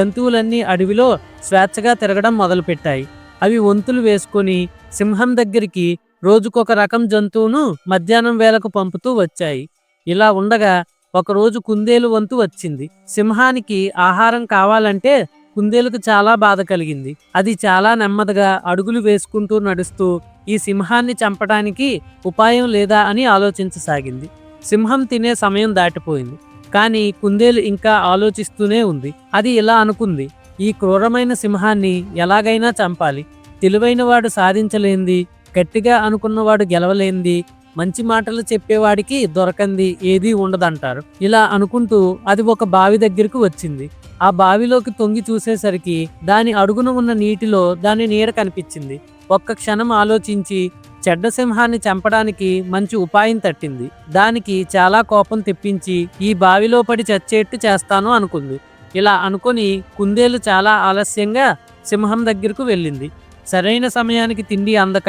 జంతువులన్నీ అడవిలో స్వేచ్ఛగా తిరగడం మొదలుపెట్టాయి. అవి వంతులు వేసుకొని సింహం దగ్గరికి రోజుకొక రకం జంతువును మధ్యాహ్నం వేళకు పంపుతూ వచ్చాయి. ఇలా ఉండగా ఒకరోజు కుందేలు వంతు వచ్చింది. సింహానికి ఆహారం కావాలంటే కుందేలుకు చాలా బాధ కలిగింది. అది చాలా నెమ్మదిగా అడుగులు వేసుకుంటూ నడుస్తూ ఈ సింహాన్ని చంపడానికి ఉపాయం లేదా అని ఆలోచించసాగింది. సింహం తినే సమయం దాటిపోయింది. కానీ కుందేలు ఇంకా ఆలోచిస్తూనే ఉంది. అది ఇలా అనుకుంది? ఈ క్రూరమైన సింహాన్ని ఎలాగైనా చంపాలి. తెలివైనవాడు సాధించలేంది. గట్టిగా అనుకున్నవాడు గెలవలేంది. మంచి మాటలు చెప్పేవాడికి దొరకంది ఏదీ ఉండదంటారు. ఇలా అనుకుంటూ అది ఒక బావి దగ్గరకు వచ్చింది. ఆ బావిలోకి తొంగి చూసేసరికి దాని అడుగున ఉన్న నీటిలో దాని నీడ కనిపించింది. ఒక్క క్షణం ఆలోచించి చెడ్డ సింహాన్ని చంపడానికి మంచి ఉపాయం తట్టింది. దానికి చాలా కోపం తెప్పించి ఈ బావిలో పడి చచ్చేట్టు చేస్తాను అనుకుంది. ఇలా అనుకొని కుందేలు చాలా ఆలస్యంగా సింహం దగ్గరకు వెళ్ళింది. సరైన సమయానికి తిండి అందక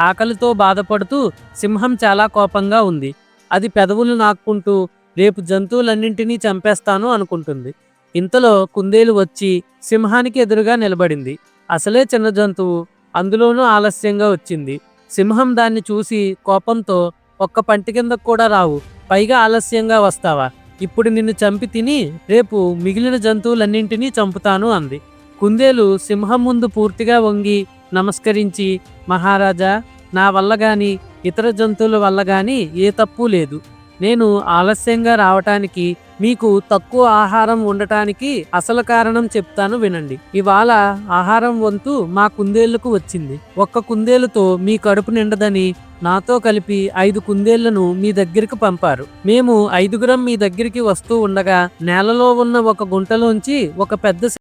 ఆకలితో బాధపడుతూ సింహం చాలా కోపంగా ఉంది. అది పెదవులు నాక్కుంటూ రేపు జంతువులన్నింటినీ చంపేస్తాను అనుకుంటుంది. ఇంతలో కుందేలు వచ్చి సింహానికి ఎదురుగా నిలబడింది. అసలే చిన్న జంతువు. అందులోనూ ఆలస్యంగా వచ్చింది. సింహం దాన్ని చూసి కోపంతో ఒక్క పంటి కింద కూడా రావు. పైగా ఆలస్యంగా వస్తావా? ఇప్పుడు నిన్ను చంపి తిని రేపు మిగిలిన జంతువులన్నింటినీ చంపుతాను అంది. కుందేలు సింహం ముందు పూర్తిగా వంగి నమస్కరించి మహారాజా నా వల్ల గాని ఇతర జంతువుల వల్ల గాని ఏ తప్పు లేదు. నేను ఆలస్యంగా రావటానికి మీకు తక్కువ ఆహారం ఉండటానికి అసలు కారణం చెప్తాను వినండి. ఇవాళ ఆహారం వంతు మా కుందేళ్ళకు వచ్చింది. ఒక్క కుందేలుతో మీ కడుపు నిండదని నాతో కలిపి ఐదు కుందేళ్ళను మీ దగ్గరికి పంపారు. మేము ఐదుగురం మీ దగ్గరికి వస్తూ ఉండగా నేలలో ఉన్న ఒక గుంటలోంచి ఒక పెద్ద